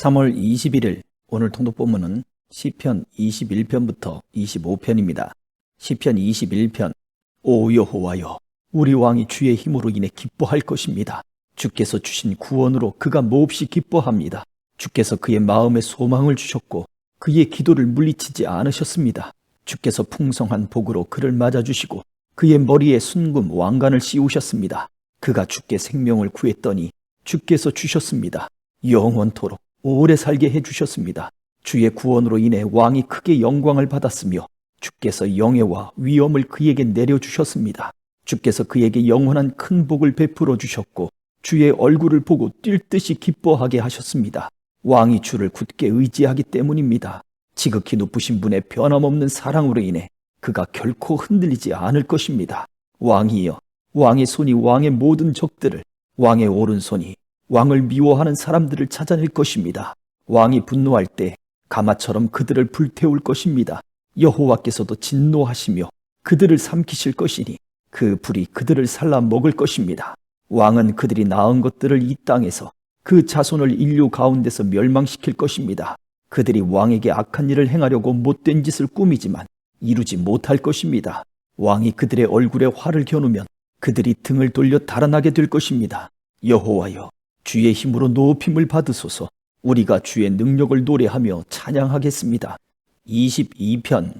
3월 21일 오늘 통독 본문은 시편 21편부터 25편입니다. 시편 21편 오 여호와여 우리 왕이 주의 힘으로 인해 기뻐할 것입니다. 주께서 주신 구원으로 그가 몹시 기뻐합니다. 주께서 그의 마음에 소망을 주셨고 그의 기도를 물리치지 않으셨습니다. 주께서 풍성한 복으로 그를 맞아주시고 그의 머리에 순금 왕관을 씌우셨습니다. 그가 주께 생명을 구했더니 주께서 주셨습니다. 영원토록 오래 살게 해주셨습니다. 주의 구원으로 인해 왕이 크게 영광을 받았으며 주께서 영예와 위엄을 그에게 내려주셨습니다. 주께서 그에게 영원한 큰 복을 베풀어 주셨고 주의 얼굴을 보고 뛸 듯이 기뻐하게 하셨습니다. 왕이 주를 굳게 의지하기 때문입니다. 지극히 높으신 분의 변함없는 사랑으로 인해 그가 결코 흔들리지 않을 것입니다. 왕이여, 왕의 손이 왕의 모든 적들을, 왕의 오른손이 왕을 미워하는 사람들을 찾아낼 것입니다. 왕이 분노할 때 가마처럼 그들을 불태울 것입니다. 여호와께서도 진노하시며 그들을 삼키실 것이니 그 불이 그들을 살라 먹을 것입니다. 왕은 그들이 낳은 것들을 이 땅에서 그 자손을 인류 가운데서 멸망시킬 것입니다. 그들이 왕에게 악한 일을 행하려고 못된 짓을 꾸미지만 이루지 못할 것입니다. 왕이 그들의 얼굴에 화를 겨누면 그들이 등을 돌려 달아나게 될 것입니다. 여호와여, 주의 힘으로 높임을 받으소서. 우리가 주의 능력을 노래하며 찬양하겠습니다. 22편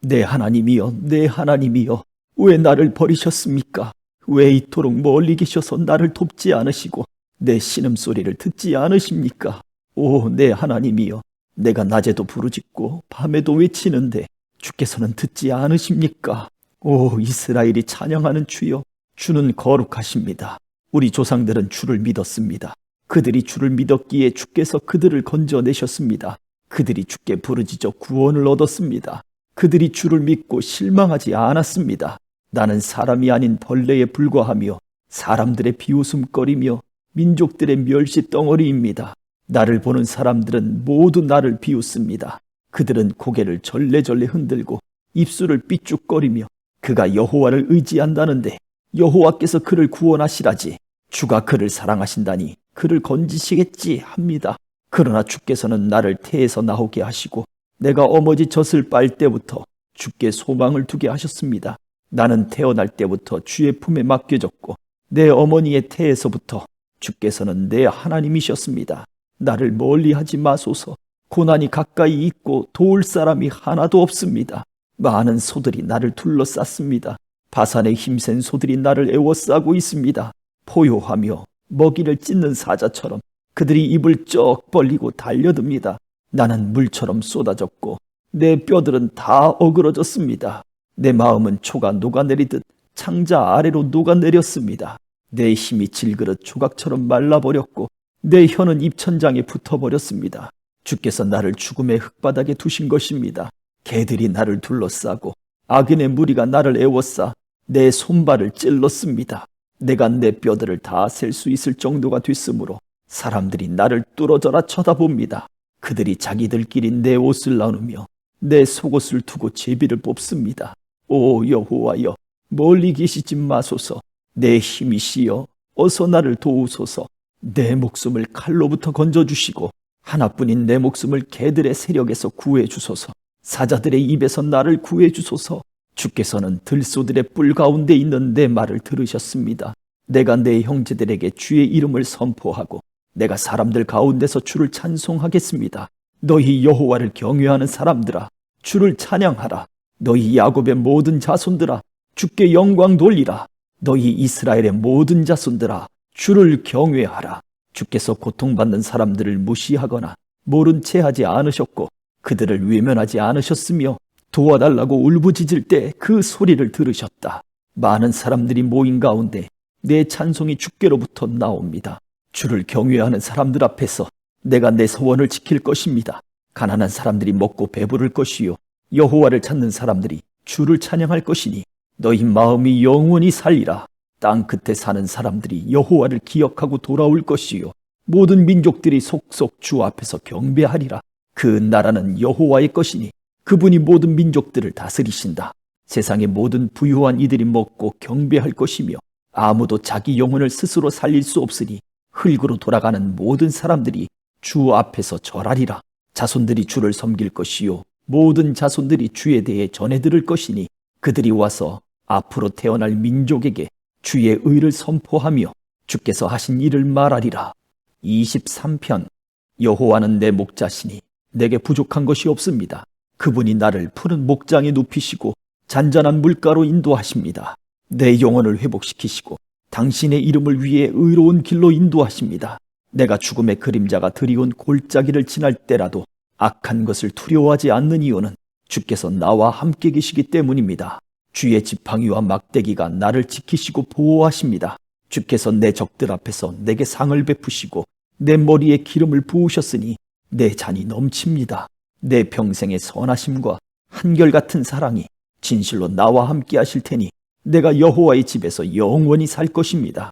내 하나님이여, 내 하나님이여, 왜 나를 버리셨습니까? 왜 이토록 멀리 계셔서 나를 돕지 않으시고 내 신음소리를 듣지 않으십니까? 오, 내 하나님이여, 내가 낮에도 부르짖고 밤에도 외치는데 주께서는 듣지 않으십니까? 오, 이스라엘이 찬양하는 주여, 주는 거룩하십니다. 우리 조상들은 주를 믿었습니다. 그들이 주를 믿었기에 주께서 그들을 건져내셨습니다. 그들이 주께 부르짖어 구원을 얻었습니다. 그들이 주를 믿고 실망하지 않았습니다. 나는 사람이 아닌 벌레에 불과하며 사람들의 비웃음거리며 민족들의 멸시 덩어리입니다. 나를 보는 사람들은 모두 나를 비웃습니다. 그들은 고개를 절레절레 흔들고 입술을 삐죽거리며 그가 여호와를 의지한다는데 여호와께서 그를 구원하시라지 주가 그를 사랑하신다니 그를 건지시겠지 합니다. 그러나 주께서는 나를 태에서 나오게 하시고 내가 어머지 젖을 빨 때부터 주께 소망을 두게 하셨습니다. 나는 태어날 때부터 주의 품에 맡겨졌고 내 어머니의 태에서부터 주께서는 내 하나님이셨습니다. 나를 멀리하지 마소서. 고난이 가까이 있고 도울 사람이 하나도 없습니다. 많은 소들이 나를 둘러쌌습니다. 바산의 힘센 소들이 나를 애워싸고 있습니다. 포효하며 먹이를 찢는 사자처럼 그들이 입을 쩍 벌리고 달려듭니다. 나는 물처럼 쏟아졌고 내 뼈들은 다 어그러졌습니다. 내 마음은 초가 녹아내리듯 창자 아래로 녹아내렸습니다. 내 힘이 질그릇 조각처럼 말라버렸고 내 혀는 입천장에 붙어버렸습니다. 주께서 나를 죽음의 흙바닥에 두신 것입니다. 개들이 나를 둘러싸고 악인의 무리가 나를 애워싸 내 손발을 찔렀습니다. 내가 내 뼈들을 다 셀 수 있을 정도가 됐으므로 사람들이 나를 뚫어져라 쳐다봅니다. 그들이 자기들끼리 내 옷을 나누며 내 속옷을 두고 제비를 뽑습니다. 오 여호와여 멀리 계시지 마소서 내 힘이시여 어서 나를 도우소서 내 목숨을 칼로부터 건져주시고 하나뿐인 내 목숨을 개들의 세력에서 구해 주소서 사자들의 입에서 나를 구해 주소서 주께서는 들소들의 뿔 가운데 있는 내 말을 들으셨습니다. 내가 내 형제들에게 주의 이름을 선포하고 내가 사람들 가운데서 주를 찬송하겠습니다. 너희 여호와를 경외하는 사람들아 주를 찬양하라. 너희 야곱의 모든 자손들아 주께 영광 돌리라. 너희 이스라엘의 모든 자손들아 주를 경외하라. 주께서 고통받는 사람들을 무시하거나 모른 채 하지 않으셨고 그들을 외면하지 않으셨으며 도와달라고 울부짖을 때 그 소리를 들으셨다. 많은 사람들이 모인 가운데 내 찬송이 주께로부터 나옵니다. 주를 경외하는 사람들 앞에서 내가 내 소원을 지킬 것입니다. 가난한 사람들이 먹고 배부를 것이요 여호와를 찾는 사람들이 주를 찬양할 것이니 너희 마음이 영원히 살리라. 땅 끝에 사는 사람들이 여호와를 기억하고 돌아올 것이요 모든 민족들이 속속 주 앞에서 경배하리라. 그 나라는 여호와의 것이니 그분이 모든 민족들을 다스리신다. 세상의 모든 부유한 이들이 먹고 경배할 것이며 아무도 자기 영혼을 스스로 살릴 수 없으니 흙으로 돌아가는 모든 사람들이 주 앞에서 절하리라. 자손들이 주를 섬길 것이요 모든 자손들이 주에 대해 전해 들을 것이니 그들이 와서 앞으로 태어날 민족에게 주의 의를 선포하며 주께서 하신 일을 말하리라. 23편 여호와는 내 목자시니 내게 부족한 것이 없습니다. 그분이 나를 푸른 목장에 눕히시고 잔잔한 물가로 인도하십니다. 내 영혼을 회복시키시고 당신의 이름을 위해 의로운 길로 인도하십니다. 내가 죽음의 그림자가 드리운 골짜기를 지날 때라도 악한 것을 두려워하지 않는 이유는 주께서 나와 함께 계시기 때문입니다. 주의 지팡이와 막대기가 나를 지키시고 보호하십니다. 주께서 내 적들 앞에서 내게 상을 베푸시고 내 머리에 기름을 부으셨으니 내 잔이 넘칩니다. 내 평생의 선하심과 한결같은 사랑이 진실로 나와 함께 하실 테니 내가 여호와의 집에서 영원히 살 것입니다.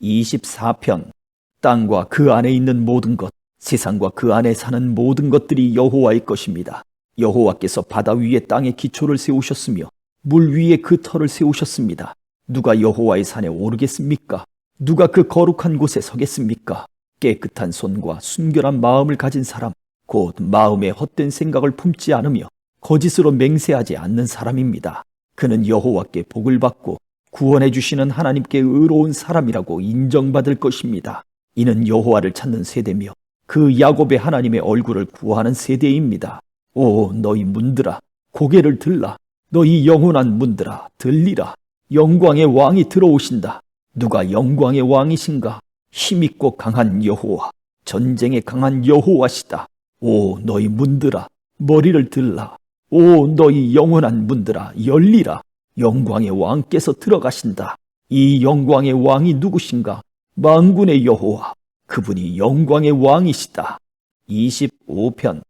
24편 땅과 그 안에 있는 모든 것, 세상과 그 안에 사는 모든 것들이 여호와의 것입니다. 여호와께서 바다 위에 땅에 기초를 세우셨으며 물 위에 그 터를 세우셨습니다. 누가 여호와의 산에 오르겠습니까? 누가 그 거룩한 곳에 서겠습니까? 깨끗한 손과 순결한 마음을 가진 사람, 곧 마음에 헛된 생각을 품지 않으며 거짓으로 맹세하지 않는 사람입니다. 그는 여호와께 복을 받고 구원해 주시는 하나님께 의로운 사람이라고 인정받을 것입니다. 이는 여호와를 찾는 세대며 그 야곱의 하나님의 얼굴을 구하는 세대입니다. 오 너희 문들아 고개를 들라 너희 영원한 문들아 들리라 영광의 왕이 들어오신다. 누가 영광의 왕이신가? 힘있고 강한 여호와 전쟁에 강한 여호와시다. 오 너희 문들아 머리를 들라 오 너희 영원한 문들아 열리라 영광의 왕께서 들어가신다. 이 영광의 왕이 누구신가? 만군의 여호와 그분이 영광의 왕이시다. 25편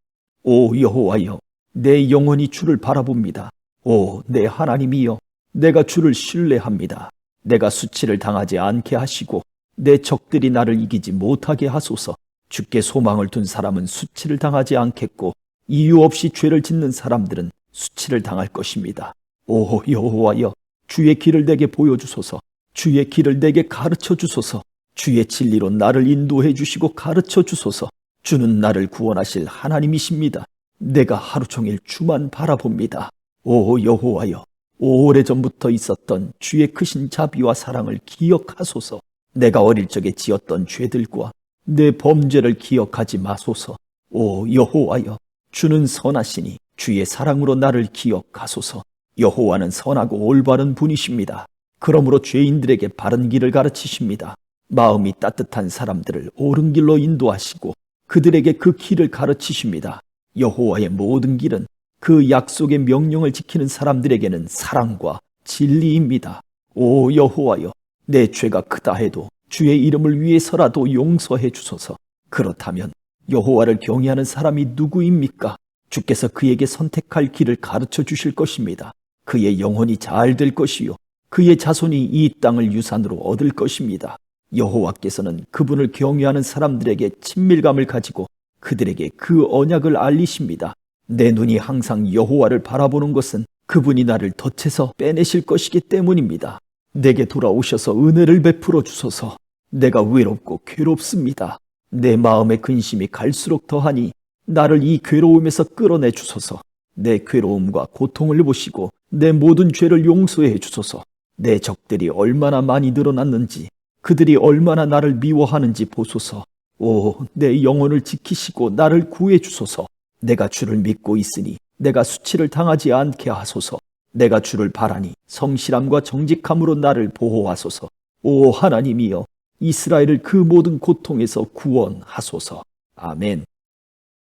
오 여호와여 내 영혼이 주를 바라봅니다. 오 내 하나님이여 내가 주를 신뢰합니다. 내가 수치를 당하지 않게 하시고 내 적들이 나를 이기지 못하게 하소서. 주께 소망을 둔 사람은 수치를 당하지 않겠고 이유 없이 죄를 짓는 사람들은 수치를 당할 것입니다. 오 여호와여 주의 길을 내게 보여주소서. 주의 길을 내게 가르쳐 주소서. 주의 진리로 나를 인도해 주시고 가르쳐 주소서. 주는 나를 구원하실 하나님이십니다. 내가 하루 종일 주만 바라봅니다. 오 여호와여 오래전부터 있었던 주의 크신 자비와 사랑을 기억하소서. 내가 어릴 적에 지었던 죄들과 내 범죄를 기억하지 마소서. 오 여호와여 주는 선하시니 주의 사랑으로 나를 기억하소서. 여호와는 선하고 올바른 분이십니다. 그러므로 죄인들에게 바른 길을 가르치십니다. 마음이 따뜻한 사람들을 옳은 길로 인도하시고 그들에게 그 길을 가르치십니다. 여호와의 모든 길은 그 약속의 명령을 지키는 사람들에게는 사랑과 진리입니다. 오 여호와여, 내 죄가 크다 해도 주의 이름을 위해서라도 용서해 주소서. 그렇다면 여호와를 경외하는 사람이 누구입니까? 주께서 그에게 선택할 길을 가르쳐 주실 것입니다. 그의 영혼이 잘 될 것이요. 그의 자손이 이 땅을 유산으로 얻을 것입니다. 여호와께서는 그분을 경외하는 사람들에게 친밀감을 가지고 그들에게 그 언약을 알리십니다. 내 눈이 항상 여호와를 바라보는 것은 그분이 나를 덫에서 빼내실 것이기 때문입니다. 내게 돌아오셔서 은혜를 베풀어 주소서. 내가 외롭고 괴롭습니다. 내 마음의 근심이 갈수록 더하니 나를 이 괴로움에서 끌어내 주소서. 내 괴로움과 고통을 보시고 내 모든 죄를 용서해 주소서. 내 적들이 얼마나 많이 늘어났는지 그들이 얼마나 나를 미워하는지 보소서. 오, 내 영혼을 지키시고 나를 구해 주소서. 내가 주를 믿고 있으니 내가 수치를 당하지 않게 하소서. 내가 주를 바라니 성실함과 정직함으로 나를 보호하소서. 오 하나님이여 이스라엘을 그 모든 고통에서 구원하소서. 아멘.